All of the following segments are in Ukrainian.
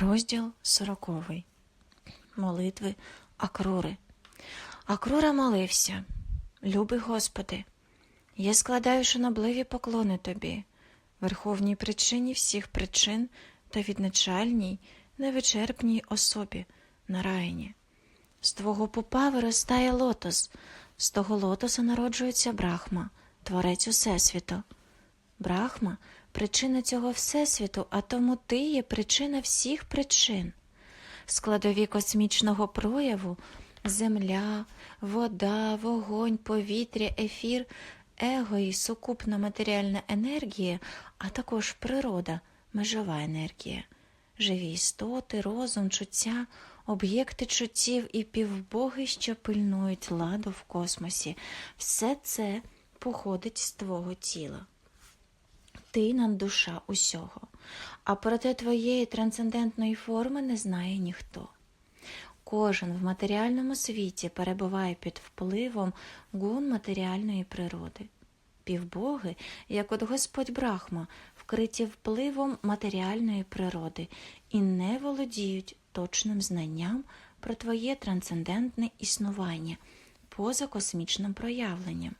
Розділ сороковий. Молитви Акрури. Акрура молився. Любий Господи, я складаю шанобливі поклони Тобі, верховній причині всіх причин та відначальній, невичерпній особі на райні. З твого пупа виростає лотос, з того лотоса народжується Брахма, творець Усесвіту. Брахма причина цього Всесвіту, а тому ти є причина всіх причин. Складові космічного прояву земля, вода, вогонь, повітря, ефір, его і сукупна матеріальна енергія, а також природа, межова енергія, живі істоти, розум, чуття, об'єкти чуттів і півбоги, що пильнують ладу в космосі. Все це походить з твого тіла ти наддуша усього, а проте твоєї трансцендентної форми не знає ніхто. Кожен в матеріальному світі перебуває під впливом гун матеріальної природи. Півбоги, як от Господь Брахма, вкриті впливом матеріальної природи і не володіють точним знанням про твоє трансцендентне існування поза космічним проявленням,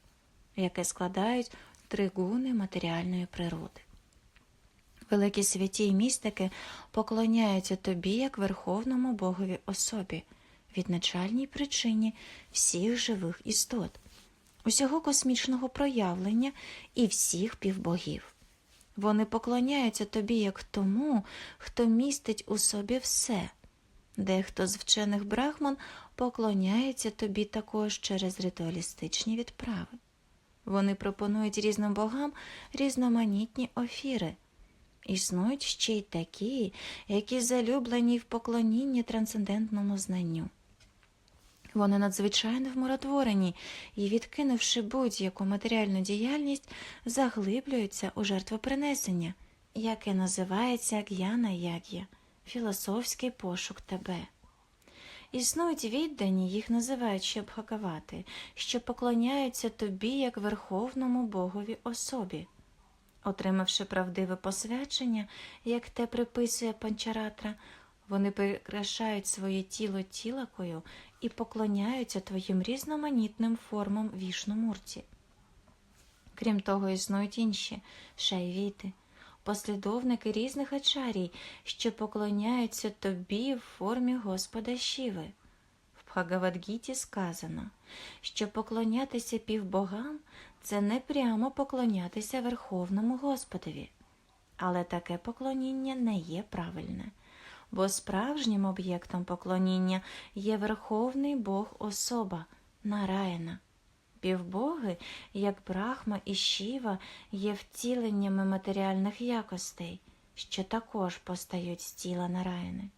яке складають три гуни матеріальної природи. Великі святі й містики поклоняються тобі як Верховному Богові особі, відначальній причині всіх живих істот, усього космічного проявлення і всіх півбогів. Вони поклоняються тобі як тому, хто містить у собі все. Дехто з вчених брахман поклоняється тобі також через ритуалістичні відправи. Вони пропонують різним богам різноманітні офіри. Існують ще й такі, які залюблені в поклонінні трансцендентному знанню. Вони надзвичайно вмиротворені і, відкинувши будь-яку матеріальну діяльність, заглиблюються у жертвопринесення, яке називається г'яна яг'я філософський пошук тебе. Існують віддані, їх називають ще бхагавати, що поклоняються тобі як Верховному Богові особі. Отримавши правдиве посвячення, як те приписує панчаратра, вони прикрашають своє тіло тілакою і поклоняються твоїм різноманітним формам вішномурті. Крім того, існують інші шайвіти, послідовники різних ачарій, що поклоняються тобі в формі Господа Шіви. В Бхагавадгіті сказано, що поклонятися півбогам це не прямо поклонятися Верховному Господові, але таке поклоніння не є правильне, бо справжнім об'єктом поклоніння є Верховний Бог особа Нараїна. Півбоги, як Брахма і Шіва, є втіленнями матеріальних якостей, що також постають з тіла Нараяни.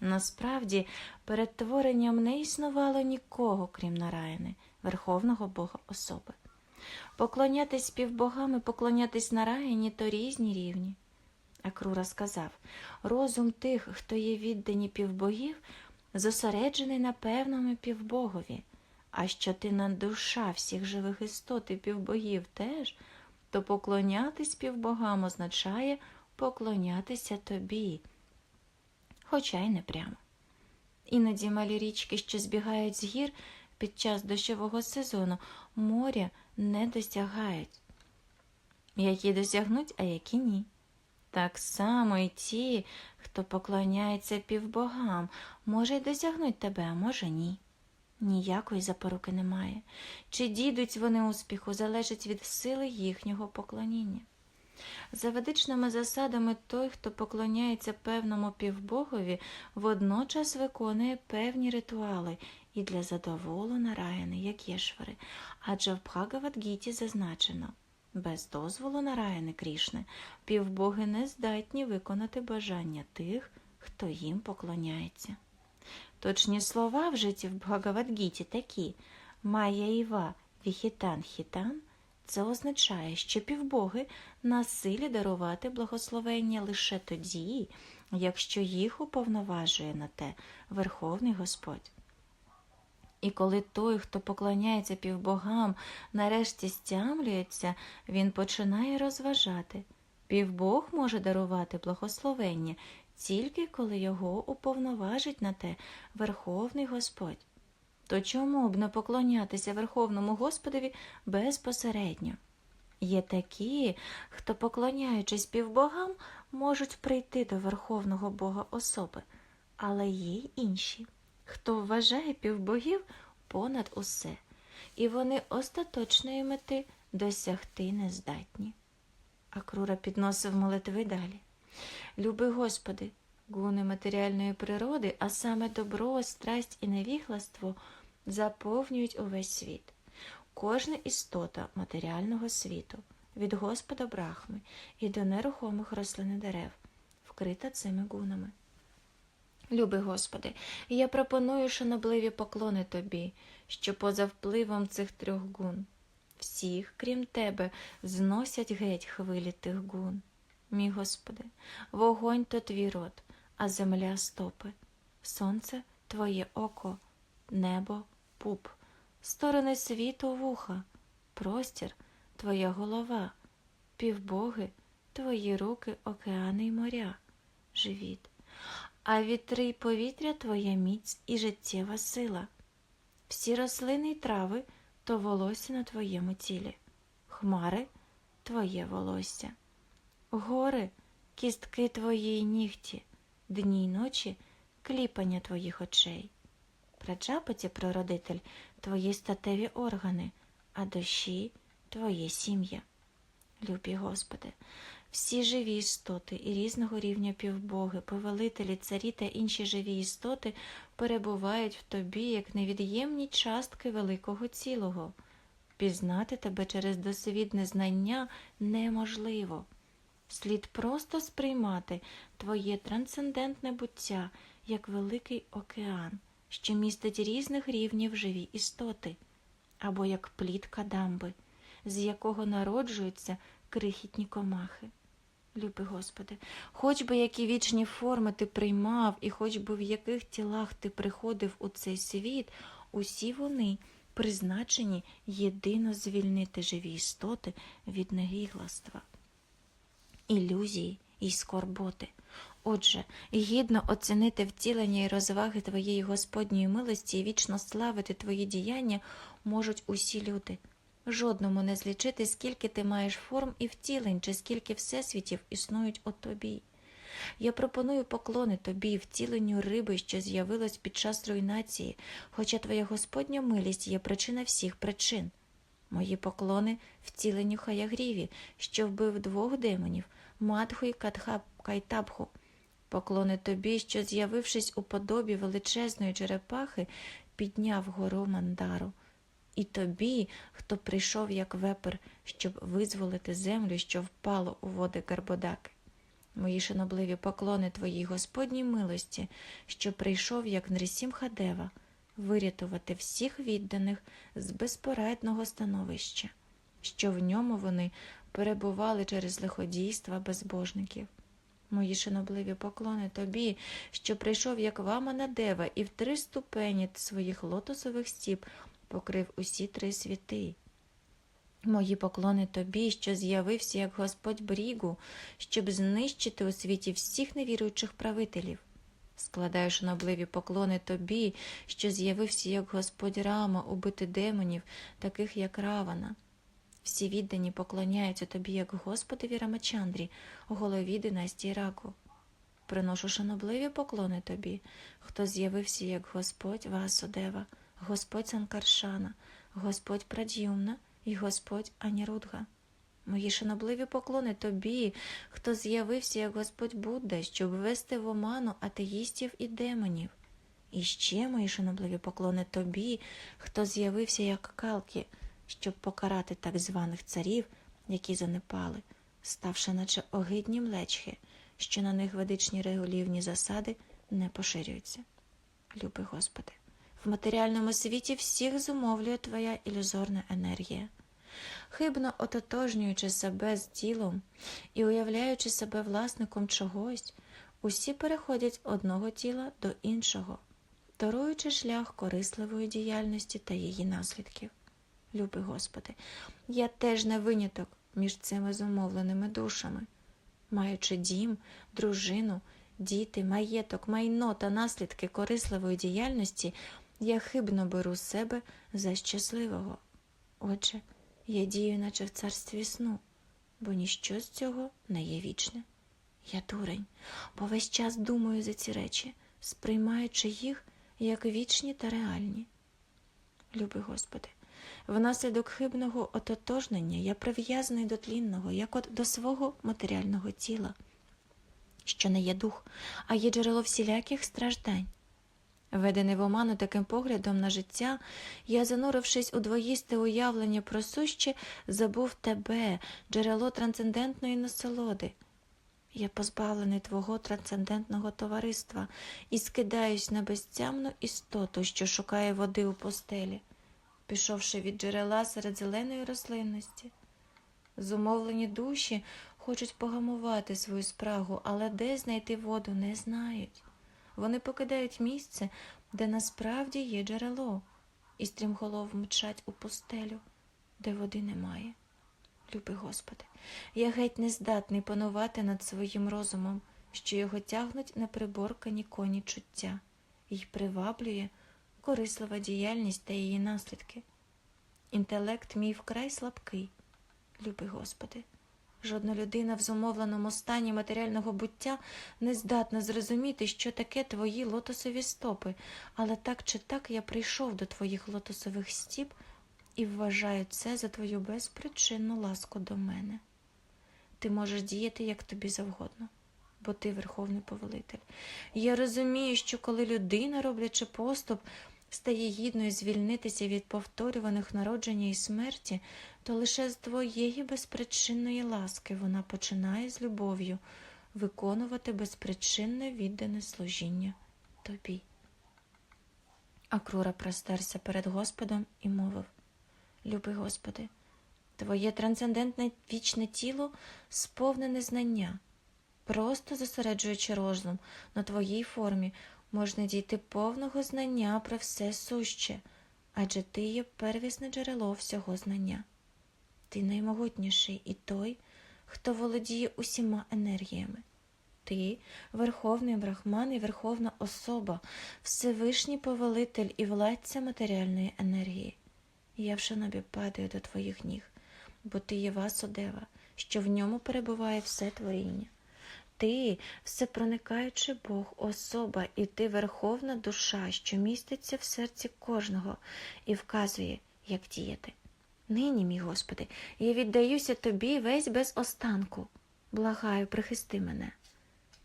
Насправді, перед творенням не існувало нікого, крім Нараяни, Верховного Бога особи. Поклонятись півбогам і поклонятись Нараяні то різні рівні. Акрура сказав розум тих, хто є віддані півбогів, зосереджений на певному півбогові. А що ти на душа всіх живих істот і півбогів теж, то поклонятись півбогам означає поклонятися тобі, хоча й не прямо. Іноді малі річки, що збігають з гір під час дощового сезону, моря не досягають, які досягнуть, а які ні. Так само і ті, хто поклоняється півбогам, може й досягнуть тебе, а може ні. Ніякої запоруки немає. Чи дійдуть вони успіху, залежить від сили їхнього поклоніння. За ведичними засадами той, хто поклоняється певному півбогові, водночас виконує певні ритуали і для задоволення раяни, як єшвари, адже в Бхагавадгіті зазначено без дозволу нараяни Крішни півбоги не здатні виконати бажання тих, хто їм поклоняється. Точні слова вжиті в Бхагавадгіті такі Майя Іва Віхітан Хітан. Це означає, що півбоги на силі дарувати благословення лише тоді, якщо їх уповноважує на те Верховний Господь. І коли той, хто поклоняється півбогам, нарешті стямлюється, він починає розважати. Півбог може дарувати благословення тільки коли його уповноважить на те Верховний Господь. То чому б не поклонятися Верховному Господові безпосередньо? Є такі, хто, поклоняючись півбогам, можуть прийти до Верховного Бога особи, але є й інші, хто вважає півбогів понад усе, і вони остаточної мети досягти не здатні. А Крура підносив молитви далі. Люби Господи, гуни матеріальної природи, а саме добро, страсть і невігластво заповнюють увесь світ. Кожна істота матеріального світу, від Господа Брахми і до нерухомих рослин і дерев, вкрита цими гунами. Люби Господи, я пропоную шанобливі поклони Тобі, що поза впливом цих трьох гун. Всіх, крім Тебе, зносять геть хвилі тих гун. Мій Господи, вогонь то твій рот, а земля стопи, сонце Твоє око, небо пуп, сторони світу вуха, простір Твоя голова, півбоги, Твої руки, океани й моря, живіт, а вітри й повітря Твоя міць і життєва сила. Всі рослини й трави то волосся на Твоєму тілі, хмари Твоє волосся. Гори, кістки твої нігті, дні й ночі кліпання твоїх очей. Праджапаті, прародитель, твої статеві органи, а душі твоє сім'я. Любі Господи, всі живі істоти і різного рівня півбоги, повелителі, царі та інші живі істоти перебувають в тобі як невід'ємні частки великого цілого. Пізнати тебе через досвідне знання неможливо. Слід просто сприймати твоє трансцендентне буття як великий океан, що містить різних рівнів живі істоти, або як плітка дамби, з якого народжуються крихітні комахи. Люби Господи, хоч би які вічні форми ти приймав, і хоч би в яких тілах ти приходив у цей світ, усі вони призначені єдино звільнити живі істоти від негігластва ілюзії і скорботи. Отже, гідно оцінити втілення і розваги Твоєї Господньої милості і вічно славити Твої діяння можуть усі люди. Жодному не злічити, скільки ти маєш форм і втілень, чи скільки всесвітів існують у тобі. Я пропоную поклони тобі, втіленню риби, що з'явилось під час руйнації, хоча твоя Господня милість є причина всіх причин. Мої поклони втіленню Хаягріві, що вбив двох демонів, Мадху і Катхаб Кайтабху. Поклони тобі, що, з'явившись у подобі величезної черепахи, підняв гору Мандару. І тобі, хто прийшов як вепер, щоб визволити землю, що впало у води Гарбодаки. Мої шанобливі поклони твоїй Господній милості, що прийшов як Нрісім Хадева, вирятувати всіх відданих з безпорадного становища, що в ньому вони перебували через лиходійства безбожників. Мої шанобливі поклони тобі, що прийшов як вамана дева, і в три ступені своїх лотосових стіп покрив усі три світи. Мої поклони тобі, що з'явився як Господь Брігу, щоб знищити у світі всіх невіруючих правителів. Складаю шанобливі поклони тобі, що з'явився як Господь Рама, убити демонів, таких як Равана. Всі віддані поклоняються тобі, як Господові Рамачандрі, голові династії Раку. Приношу шанобливі поклони тобі, хто з'явився як Господь Васудева, Господь Санкаршана, Господь Прад'юмна і Господь Анірудга. Мої шанобливі поклони тобі, хто з'явився як Господь Будда, щоб ввести в оману атеїстів і демонів. І ще мої шанобливі поклони тобі, хто з'явився як Калки, щоб покарати так званих царів, які занепали, ставши наче огидні млечхи, що на них ведичні регулівні засади не поширюються. Люби Господи, в матеріальному світі всіх зумовлює Твоя ілюзорна енергія. Хибно ототожнюючи себе з тілом і уявляючи себе власником чогось, усі переходять одного тіла до іншого, торуючи шлях корисливої діяльності та її наслідків. Люби Господи, я теж не виняток між цими зумовленими душами, маючи дім, дружину, діти, маєток, майно та наслідки корисливої діяльності я хибно беру себе за щасливого. Отже, я дію, наче в царстві сну, бо ніщо з цього не є вічне. Я дурень, бо весь час думаю за ці речі, сприймаючи їх як вічні та реальні. Любий Господи, внаслідок хибного ототожнення я прив'язаний до тлінного, як от до свого матеріального тіла, що не є дух, а є джерело всіляких страждань. Ведений в оману таким поглядом на життя, я, занурившись у двоїсте уявлення про суще, забув тебе, джерело трансцендентної насолоди. Я позбавлений твого трансцендентного товариства і скидаюсь на безтямну істоту, що шукає води у постелі, пішовши від джерела серед зеленої рослинності. Зумовлені душі хочуть погамувати свою спрагу, але де знайти воду, не знають. Вони покидають місце, де насправді є джерело, і стрімголов мчать у пустелю, де води немає. Люби Господи, я геть не здатний панувати над своїм розумом, що його тягнуть неприборкані коні чуття, й приваблює корислива діяльність та її наслідки. Інтелект мій вкрай слабкий, люби Господи. Жодна людина в зумовленому стані матеріального буття не здатна зрозуміти, що таке твої лотосові стопи, але так чи так я прийшов до твоїх лотосових стіп і вважаю це за твою безпричинну ласку до мене. Ти можеш діяти як тобі завгодно, бо ти верховний повелитель. Я розумію, що коли людина, роблячи поступ, стає гідною звільнитися від повторюваних народження і смерті, то лише з твоєї безпричинної ласки вона починає з любов'ю виконувати безпричинне віддане служіння тобі. Акрура простерся перед Господом і мовив Люби Господи, Твоє трансцендентне вічне тіло сповнене знання. Просто зосереджуючи розум на Твоїй формі, можна дійти повного знання про все суще, адже Ти є первісне джерело всього знання. Ти наймогутніший і той, хто володіє усіма енергіями. Ти верховний брахман і верховна особа, Всевишній повелитель і владця матеріальної енергії. Я в шанобі падаю до твоїх ніг, бо ти є Васудева, що в ньому перебуває все творіння. Ти всепроникаючий Бог, особа, і ти верховна душа, що міститься в серці кожного і вказує, як діяти. Нині, мій Господи, я віддаюся тобі весь без останку. Благаю, прихисти мене.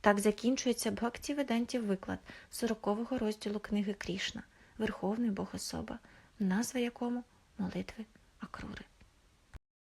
Так закінчується Бхакті Ведантів виклад 40-го розділу книги Крішна, Верховний Бог особа, назва якому молитви Акрури.